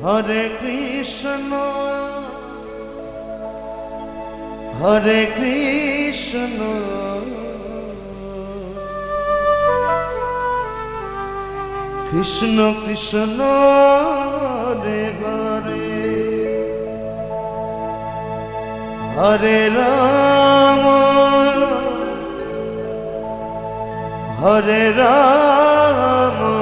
হরে কৃষ্ণ। হরে কৃষ্ণ। কৃষ্ণ কৃষ্ণ রে হরে। হরে রাম। হরে রাম।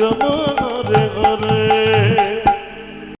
রাম হরে হরে